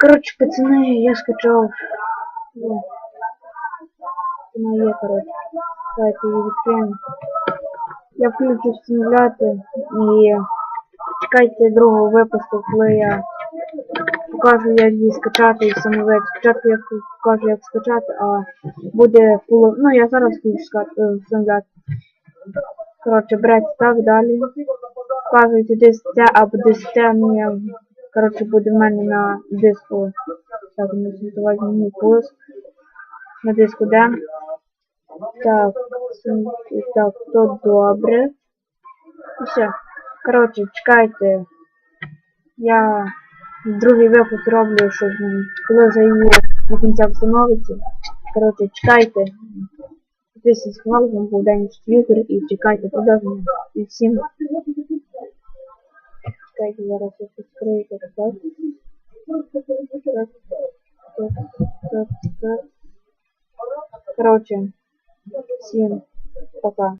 Коротше, пацани, я скачав. Ну, вона є, коротше. Давайте її. Я включу встановляти і чекайте другого випуску, коли я покажу, як її скачати і самовид. Спочатку я покажу, як скачати, а буде полов... Ну, я зараз включу е, встановляти. Коротше, берете так далі. Вказуєте диск це або диск це, ну я, коротше, буде в мене на диску. Так, не звітувати мені пуск. На диску де. Так, так, то добре. І все. Коротше, чекайте. Я другий випуск роблю, щоб коли вже її до кінця встановиться. Коротше, чекайте. Підписуйтесь на канал, вам був день твіттер і чекайте продовження. І всім. Чекайте, зараз я відкрию так. Так, так, так, так, так. Коротше, всім пока.